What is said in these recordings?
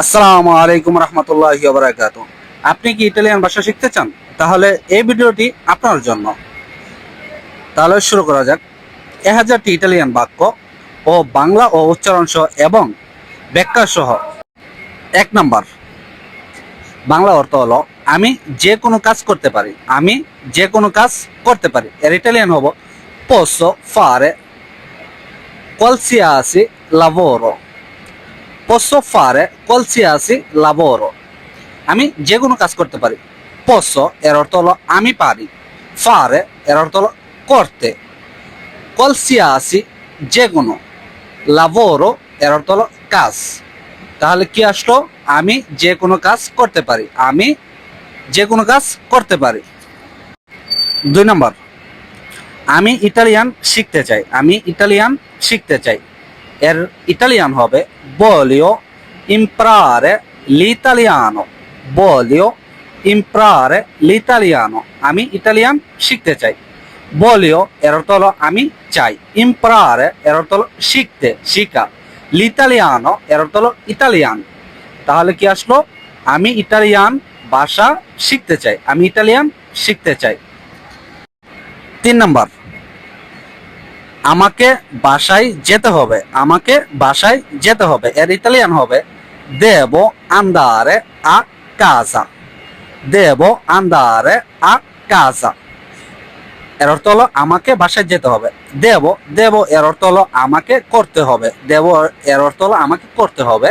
আসসালামু আলাইকুম রহমতুল্লাহ বারাকাত আপনি কি ইটালিয়ান ভাষা শিখতে চান? তাহলে এই ভিডিওটি আপনার জন্য। তাহলে শুরু করা যাক। এক হাজারটি ইটালিয়ান বাক্য ও বাংলা ও উচ্চারণ সহ এবং ব্যাখ্যা সহ। এক নাম্বার। বাংলা অর্থ হলো, আমি যে কোনো কাজ করতে পারি। আমি যে কোনো কাজ করতে পারি। এর ইটালিয়ান হব পোসো ফারে qualsiasi lavoro posso fare qualsiasi lavoro. আমি যে কোনো কাজ করতে পারি। posso এর অর্থ হলো আমি পারি। fare এর অর্থ হলো করতে। qualsiasi যে কোনো lavoro এর অর্থ হলো কাজ। তাহলে কি আসলো? আমি যে কোনো কাজ করতে পারি। আমি যে কোনো কাজ করতে পারি। দুই নম্বর। আমি ইটালিয়ান শিখতে চাই। আমি ইটালিয়ান শিখতে চাই। এর ইটালিয়ান হবে বলিও ইম্প্রারে লিটালিয়ানো বলিও ইম্প্রারে লিটালিয়ানো আমি ইটালিয়ান শিখতে চাই। বলিও এর অর্থ হলো আমি চাই। ইম্প্রারে এর অর্থ হলো শিখতে, শিখা। লিটালিয়ানো এর অর্থ হলো ইটালিয়ান তাহলে কি আসলো? আমি ইটালিয়ান ভাষা শিখতে চাই। আমি ইটালিয়ান শিখতে চাই। তিন নাম্বার। আমাকে বাসায় যেতে হবে, আমাকে বাসায় যেতে হবে, এর ইতালিয়ান হবে, দেবো আন্দারে আ কাজা দেবো আন্দারে আ কাজা এর অর্থ হলো আমাকে বাসায় যেতে হবে, দেব দেব এর অর্থ হলো আমাকে করতে হবে, দেব এর অর্থ হলো আমাকে করতে হবে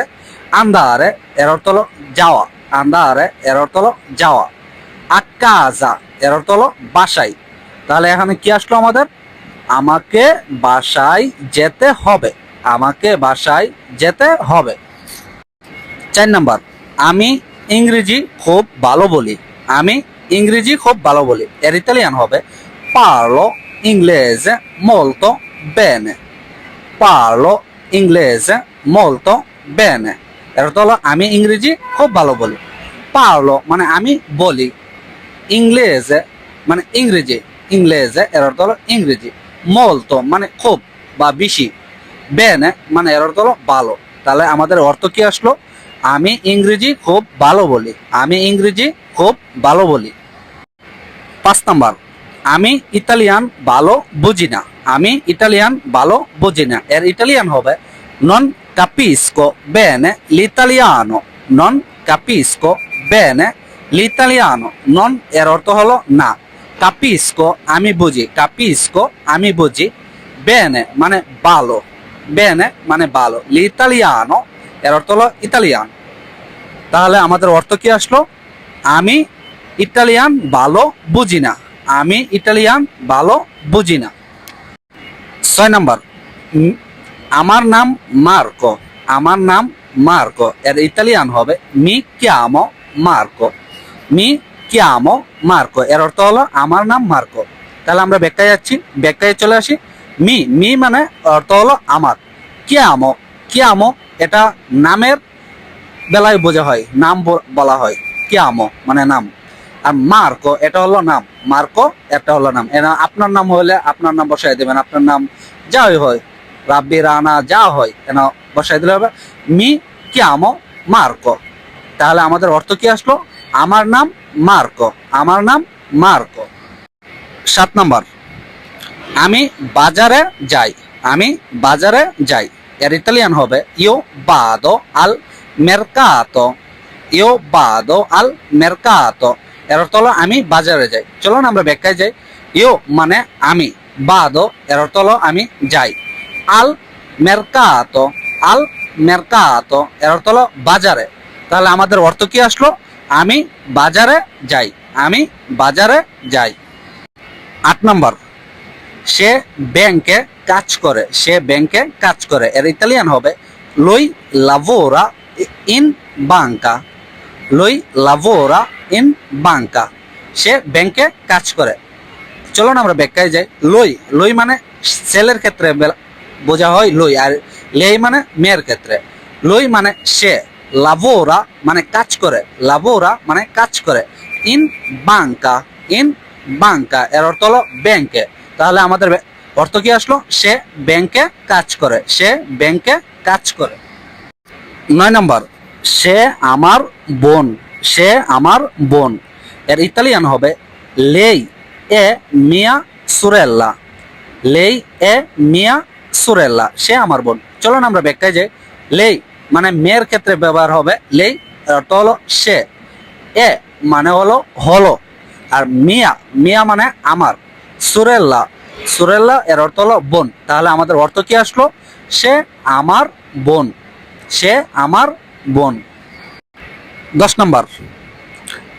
আন্দারে এর অর্থ হলো যাওয়া আন্দারে এর অর্থ হলো যাওয়া আকাজা এর অর্থ হলো বাসায়, তাহলে এখানে কি আসলো আমাদের? আমাকে বাসায় যেতে হবে। আমাকে বাসায় যেতে হবে। চার নাম্বার, আমি ইংরেজি খুব ভালো বলি। আমি ইংরেজি খুব ভালো বলি। এর ইতালিয়ান হবে, parlo inglese molto bene. Parlo inglese molto bene. এর অর্থ হলো, আমি ইংরেজি খুব ভালো বলি। পারল মানে আমি বলি। ইংরেজে মানে ইংরেজি। ইংরেজে এর অর্থ হলো ইংরেজি। মলতো মানে খুব বা বেশি। বেনে মানে এর অর্থ হলো ভালো। তাহলে আমাদের অর্থ কি আসলো? আমি ইংরেজি খুব ভালো বলি। আমি ইংরেজি খুব ভালো বলি। পাঁচ নাম্বার, আমি ইতালিয়ান ভালো বুঝি না। আমি ইতালিয়ান ভালো বুঝি না। এর ইতালিয়ান হবে নন capisco bene l'italiano non capisco bene l'italiano নন এর অর্থ হলো না। Capisco আমি বুঝি capisco আমি বুঝি bene মানে ভালো bene মানে ভালো l'italiano এর অর্থ হলো ইতালিয়ান। তাহলে আমাদের অর্থ কি আসলো? আমি ইটালিয়ান ভালো বুঝি না, আমি ইটালিয়ান ভালো বুঝি না। ছয় নাম্বার আমার নাম মার্কো, আমার নাম মার্কো, এর ইতালিয়ান হবে, মি চিamo মার্কো, মি চিamo মার্কো। এর অর্থ হলো আমার নাম মার্কো। তাহলে আমরা ব্যাখ্যায় যাচ্ছি, ব্যাখ্যায় চলে আসি। মি মি মানে অর্থ হলো আমার। চিamo চিamo এটা নামের বেলায় বোঝা হয়, নাম বলা হয়। চিamo মানে নাম। আর মার্কো এটা হলো নাম। মার্কো এটা হলো নাম। এরা আপনার নাম হলে আপনার নাম বসাই দেবেন, আপনার নাম যাই হয়, রাব্বি, রানা, যা হয় এনা বসাই দিলে হবে। মি চিamo মার্কো। তাহলে আমাদের অর্থ কি আসলো? আমার নাম মার্কো, আমার নাম মার্কো। সাত নম্বর, আমি বাজারে যাই, আমি বাজারে যাই। এর ইতালিয়ান হবে ইও বাদো আল মেরকাতো ইও বাদো আল মেরকাতো এর অর্থ হলো আমি বাজারে যাই। চলুন আমরা ব্যাখ্যায় যাই। ইও মানে আমি বাদো এর অর্থ হলো আমি যাই। আল মেরকাতো আল মেরকাতো এর অর্থ হলো বাজারে। তাহলে আমাদের অর্থ কি আসলো? আমি বাজারে যাই, আমি বাজারে যাই। আট নম্বর, সে ব্যাংকে কাজ করে, সে ব্যাংকে কাজ করে। এর ইতালিয়ান হবে লই লাভোরা ইন বাঙ্কা লই লাভোরা ইন বাঙ্কা সে ব্যাংকে কাজ করে। চলুন আমরা ব্যাখ্যায় যাই। লই লই মানে ছেলের ক্ষেত্রে বোঝা হয় লই আর লেই মানে মেয়ের ক্ষেত্রে। লই মানে সে। লাভোরা মানে কাজ করে। লাভোরা মানে কাজ করে। ইন বাঙ্কা ইন বাঙ্কা এর অর্থ হলো ব্যাংকে তাহলে আমাদের অর্থ কি আসলো? সে ব্যাংকে কাজ করে। সে ব্যাংকে কাজ করে। নয় নম্বর, সে আমার বোন। সে আমার বোন। এর ইতালিয়ান হবে লেই এ মিয়া সুরেল্লা লেই এ মিয়া সুরেল্লা সে আমার বোন। চলুন আমরা ব্যাখ্যায় যাই। লেই মানে মেয়ের ক্ষেত্রে ব্যবহার হবে লেই অর্থ হলো সে। এ মানে হলো হলো। আর মিয়া মিয়া মানে আমার, সুরেল্লা। সুরেল্লা এর অর্থ হলো বোন। তাহলে আমাদের অর্থ কি আসলো? সে আমার বোন। সে আমার বোন। দশ নম্বর।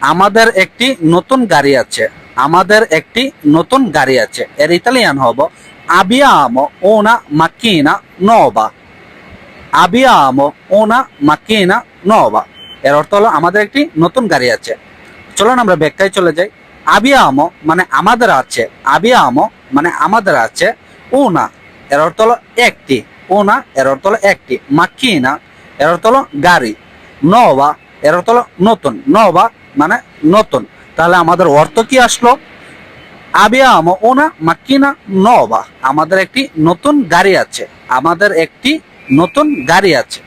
আমাদের একটি নতুন গাড়ি আছে। আমাদের একটি নতুন গাড়ি আছে। এর ইতালিয়ান হব abbiamo una macchina nuova abbiamo una macchina nuova এর অর্থ হলো আমাদের একটি নতুন গাড়ি আছে। চলুন আমরা ব্যাখ্যায় চলে যাই। আবিয়ামো মানে আমাদের আছে। আবিয়ামো মানে আমাদের আছে উনা এর অর্থ হলো একটি। উনা এর অর্থ হলো একটি। মাকিনা, এর অর্থ হলো গাড়ি। নবা, এর অর্থ হলো নতুন। নবা মানে নতুন। তাহলে আমাদের অর্থ কি আসলো? আবিয়ামো ওনা মাকিনা নবা। আমাদের একটি নতুন গাড়ি আছে। আমাদের একটি নতুন গাড়ি আছে।